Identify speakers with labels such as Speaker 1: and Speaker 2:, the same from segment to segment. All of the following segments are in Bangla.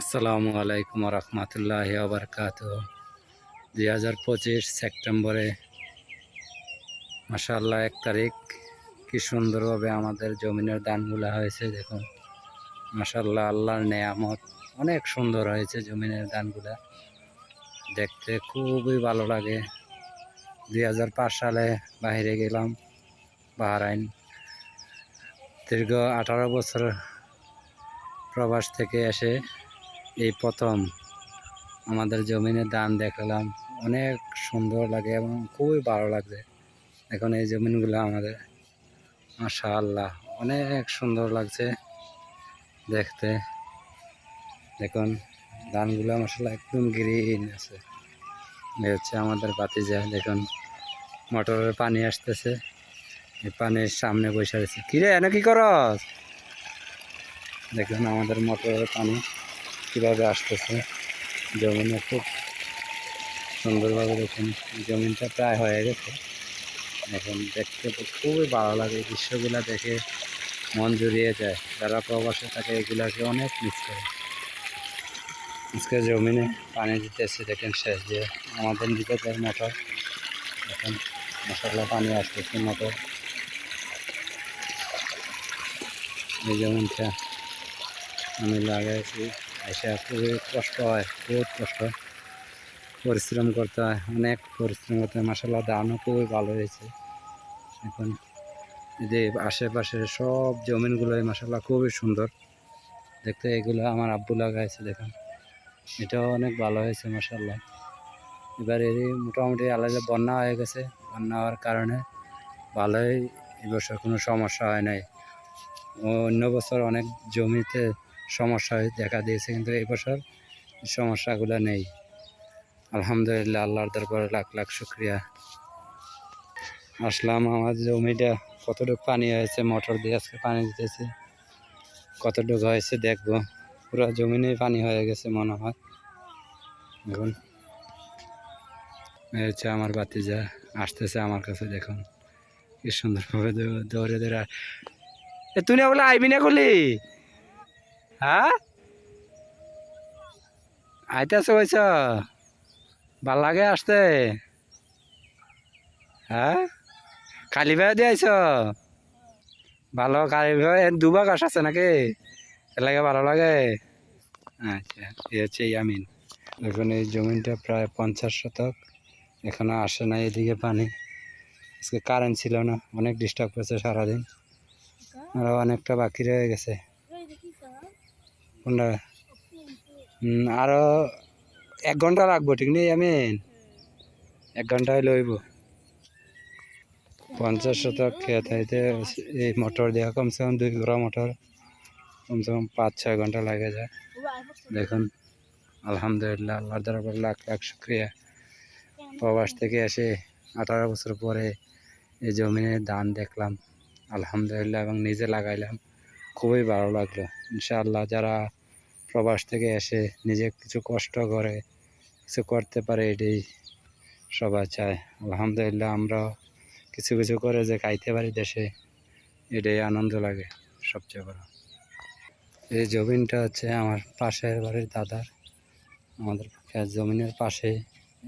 Speaker 1: আসসালামু আলাইকুম রহমতুল্লাহ আবরকাত দুই হাজার পঁচিশ সেপ্টেম্বরে মাসাল্লাহ এক তারিখ। কি সুন্দরভাবে আমাদের জমিনের দানগুলা হয়েছে, দেখুন। মাসাল্লাহ আল্লাহর নেয়ামত। অনেক সুন্দর হয়েছে জমিনের দানগুলা দেখতে খুবই ভালো লাগে। দুই হাজার পাঁচ সালে বাইরে গেলাম, বাহারাইন। দীর্ঘ আঠারো বছর প্রবাস থেকে এসে এই প্রথম আমাদের জমিনের দান দেখলাম। অনেক সুন্দর লাগে এবং খুবই ভালো লাগছে। এখন এই জমিনগুলো আমাদের মাশা আল্লাহ অনেক সুন্দর লাগছে দেখতে। দেখুন, ধানগুলো মশলা একদম গ্রিন আছে। এই হচ্ছে আমাদের বাতিজা দেখুন, মোটরের পানি আসতেছে। এই পানির সামনে বসে আছে কিরে, এনে কি করস? দেখুন, আমাদের মোটরের পানি। কীভাবে আসতেছে? জমিনে খুব সুন্দরভাবে দেখুন জমিনটা প্রায় হয়ে গেছে। এখন দেখতে খুবই ভালো লাগে দৃশ্যগুলো দেখে মন জুড়িয়ে যায়। যারা প্রবাসে থাকে, এগুলাকে অনেক মিস করে। আজকে জমিনে পানি দিতেছে, দেখেন শেষ যে আমাদের দিকে যায় মোটর, এখন মশলা পানি আসতেছে মোটর। এই জমিনটা আমি লাগাইছি। এসে খুবই কষ্ট হয়, বহুত কষ্ট। পরিশ্রম করতে হয়, অনেক পরিশ্রম করতে হয় মাসাল্লাহ দানও খুবই ভালো হয়েছে। এখন যে আশেপাশের সব জমিনগুলোই মাসাল্লাহ খুবই সুন্দর। দেখতে এগুলো আমার আব্বু লাগাইছে, দেখুন। এটাও অনেক ভালো হয়েছে মাসাল্লাহ এবার এই মোটামুটি আলাদা বন্যা হয়ে গেছে। বন্যা হওয়ার কারণে ভালোই এবছর কোনো সমস্যা হয় নাই। অন্য বছর অনেক জমিতে সমস্যা দেখা দিয়েছে, কিন্তু এই বছর সমস্যাগুলো নেই। আলহামদুলিল্লাহ, আল্লাহর দরবারে লাখ লাখ শুক্রিয়া। আসলাম আমার জমিটা, কতটুকু পানি হয়েছে, মোটর দিয়ে আজকে পানি দিতেছে। কতটুকু হয়েছে দেখব। পুরো জমিনেই পানি হয়ে গেছে মনে হয়। দেখুন। হচ্ছে আমার বাতিজা আসতেছে আমার কাছে, দেখুন। কি সুন্দরভাবে দৌড়ে দৌড়ে এ, তুই না বলে আইবি না করলি? হ্যাঁ? আইতেছে বলছ ভালো লাগে আসতে? হ্যাঁ? কালী ভাই দিয়ে আইছ? ভালো, কালী ভাই দুবার গাছ আছে নাকি? এর লাগে ভালো লাগে? আচ্ছা এই হচ্ছে ইয়ামিন। এখন এই জমিনটা প্রায় পঞ্চাশ শতক। এখনও আসে না এদিকে পানি। আজকে কারেন্ট ছিল না। অনেক ডিস্টার্ব করেছে সারাদিন। আরও অনেকটা বাকি রয়ে গেছে। কোনটা? হুম, আরও এক ঘণ্টা লাগবো ঠিক নেই আমি এক ঘন্টায় লইব পঞ্চাশ শতক খেত হইতে এই মোটর দেওয়া কমসে কম দুই ঘোড়া মোটর কমসে কম পাঁচ ছয় ঘণ্টা লাগে যায়। দেখুন আলহামদুলিল্লাহ আল্লাহ দরবার লাখ লাখ শুক্রিয়া। প্রবাস থেকে এসে আঠারো বছর পরে এই জমিনে ধান দেখলাম আলহামদুলিল্লাহ এবং নিজে লাগাইলাম। খুবই ভালো লাগল। ইনশাআল্লাহ যারা প্রবাস থেকে এসে নিজে কিছু কষ্ট করে, কিছু করতে পারে এটাই সবাই চায়। আলহামদুলিল্লাহ আমরা কিছু কিছু করে যে খাইতে পারি দেশে, এটাই আনন্দ লাগে সবচেয়ে বড়। এই জমিনটা হচ্ছে আমার পাশের বাড়ির দাদার। আমাদের জমিনের পাশে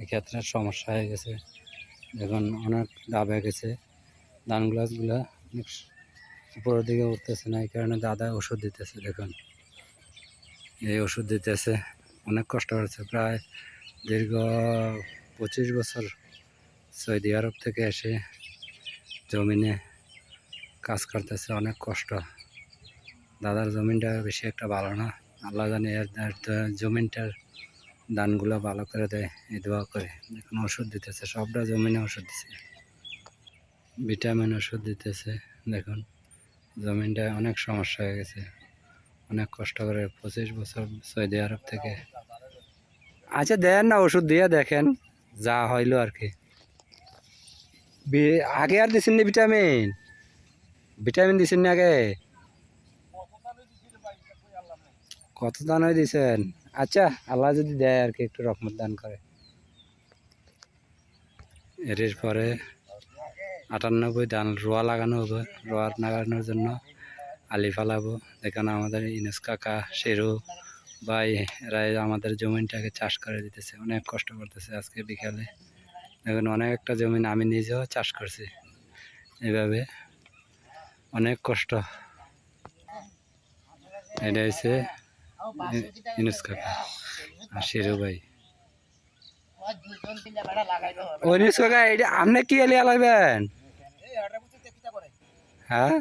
Speaker 1: এই ক্ষেত্রে সমস্যা হয়ে গেছে। এখন অনেক দাবে গেছে। ধান অনেক উপরের দিকে উঠতেছে না, এই কারণে দাদা ওষুধ দিতেছে, দেখুন। এই ওষুধ দিতেছে, অনেক কষ্ট হচ্ছে প্রায় দীর্ঘ পঁচিশ বছর সৌদি আরব থেকে এসে জমিনে কাজ করতেছে, অনেক কষ্ট। দাদার জমিনটা বেশি একটা ভালো না, আল্লাহ জানে এর জমিনটার ধানগুলো ভালো করে দেয়, এই দোয়া করে। দেখুন, ওষুধ দিতেছে, সবটা জমিনে ওষুধ দিছে। ভিটামিন ওষুধ দিতেছে, দেখুন। জমিনটা অনেক সমস্যা হয়ে গেছে। অনেক কষ্ট করে পঁচিশ বছর সৌদি আরব থেকে। আচ্ছা দেন না ওষুধ দিয়ে দেখেন যা হইল আর কি। আগে আর দিছেন নি ভিটামিন? ভিটামিন দিছেন না আগে? কত দান হয়ে দিছেন? আচ্ছা আল্লাহ যদি দেয় আর কি একটু রহমত দান করে। এর পরে আটানব্বই ধান রোয়া লাগানো হবে রোয়া লাগানোর জন্য আলি ফালাবো। এখানে আমাদের ইনেস কাকা, শেরু ভাই এরা আমাদের জমিনটাকে চাষ করে দিতেছে। অনেক কষ্ট করতেছে আজকে বিকালে। দেখুন, অনেকটা জমিন আমি নিজেও চাষ করছি এইভাবে অনেক কষ্ট। এটা হচ্ছে ইনুস কাকা আর শিরু ভাই। ইনুস কাকা এটা আপনি কি এলিয়া লাগবেন হ্যাঁ?